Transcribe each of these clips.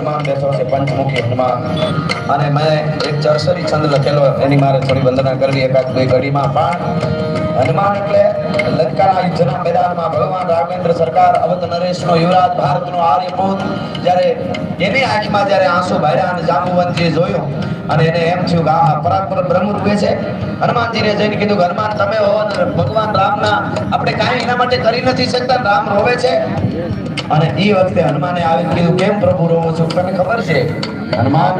I'm અને મેં એક ચરસરી છંદ લખેલો એની મારે થોડી વંદના કરવી, એકાદ બે ઘડીમાં. પણ હનુમાન એટલે લંકાના યુદ્ધના મેદાનમાં ભગવાન રાઘવેન્દ્ર સરકાર, અવધ નરેશનો યુવરાજ, ભારતનો આર્યપુત, જ્યારે એની આંખમાં જ્યારે આંસુ ભર્યા અને જાંબુવંતજીએ જોયું, અને એને એમ થયું કે આ પરાક્રમ બ્રહ્મ છે. હનુમાનજીને જઈને કીધું કે, હનુમાન, તમે હો ભગવાન રામના, આપણે કાંઈ એના માટે કરી નથી શકતા, રામ રોવે છે. અને એ વખતે હનુમાને આવીને કીધું, કેમ પ્રભુ રોવો છો? તને ખબર છે? હનુમાન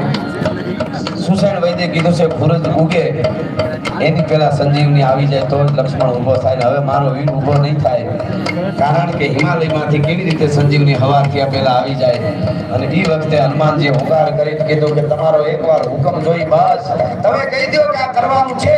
સુસેન વૈદ્ય કીધું છે ફુરજ ઉગે એની પહેલા સંજીવની આવી જાય તો લક્ષ્મણ ઊભો થાય હવે મારો વીર ઊભો નહીં થાય. કારણ કે હિમાલયમાંથી કેવી રીતે સંજીવની હવા ત્યાં પહેલા આવી જાય? અને એ વખતે હનુમાનજી હોકાર કરીને કીધું કે તમારો એકવાર હુકમ જોઈ બસ. તમે કહી દો કે આ કરવાનું છે.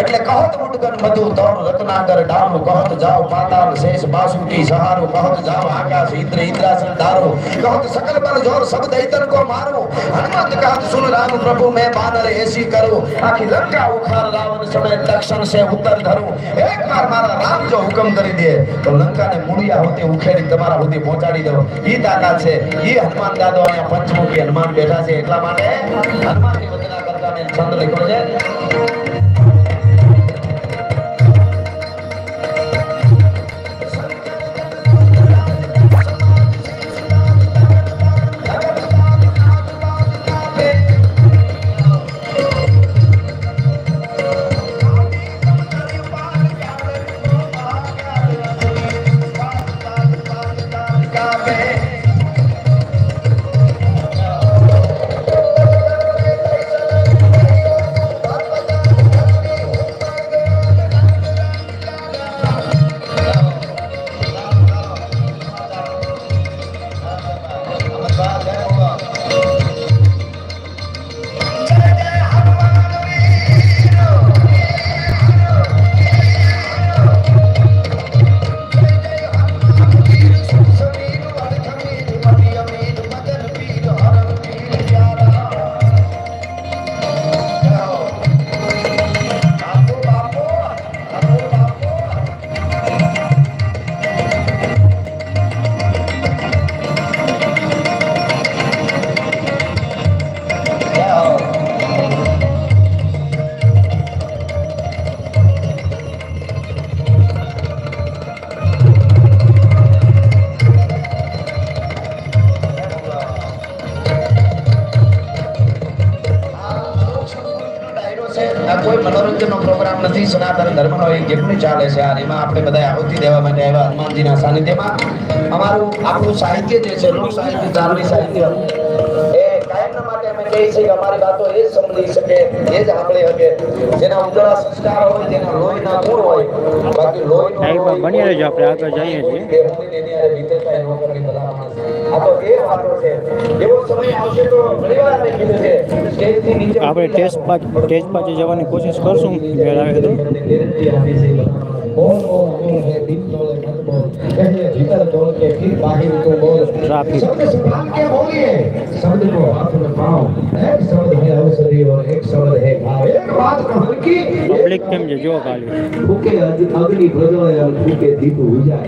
એટલે કહત મુટગન બધું તણ રત્નાકર, ડામુ, કહત જાઓ પાતાળ, શેષ બાસુટી સહારો, કહત જાઓ આકાશ, ઇન્દ્ર, ઇન્દ્રાસન ધારો કહત સકલ બલ જોર સબ દૈતન કો મારો. હનુમંત કહત, સુન રામ પ્રભુ, મેં બાનર એસી કરો. આખી લંકા ઉખાર રાવણ સમય દક્ષિણ છે, ઉત્તર ધરું. એક વાર મારા રામ જો હુકમ કરી દે, તો લંકાને મૂળિયા હોતી ઉખેડી તમારા સુધી પહોંચાડી દો ઈ દાદા છે, ઈ હનુમાન દાદો અહીંયા પંચમુખી હનુમાન બેઠા છે એટલા માટે હનુમાનની વંદના કરતા મેં લખ્યો છે. મનોરંજનનો પ્રોગ્રામ નથી. સનાતન ધર્મનો એક જેટલું ચાલે છે. આ એમાં આપણે બધા આહુતિ દેવા માટે આવ્યા હનુમાનજીના સાનિધ્યમાં. અમારું આપણું સાહિત્ય જે છે લોક સાહિત્ય ધાર્મિક સાહિત્ય કાયમના માટે અમે કહે છે કે અમારી વાતો એ જ સમજી શકે એ જ સાંભળી શકે. જેના ઉજળા સંસ્કાર હોય જેના લોહીના ગુણ હોય બાકી લોહી બની રહેજો આપણે આગળ જઈએ છીએ. આ તો એ વાતો છે. એવો સમય આવશે તો ઘણીવાર મેં કીધું છે સ્ટેજથી નીચે આપણે ટેસ્ટ પાછ ટેસ્ટ પાછી જવાની કોશિશ કરશું મેળ આવે તો. ट्रैफिक शब्द को हाथ में पाओ एक शब्द है औषधि और एक शब्द है भाव एक बात को हल्की પબ્લિક કેમ છે જો ખાલી ફૂકે અગ્નિ પ્રજ્વલે અને ફૂકે દીપ ઉજાય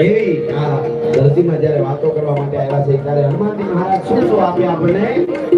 એવી આ ધરતીમાં જ્યારે વાતો કરવા માટે આવ્યા છે ત્યારે હનુમાનજી મહારાજ શું શું આપ્યા આપણને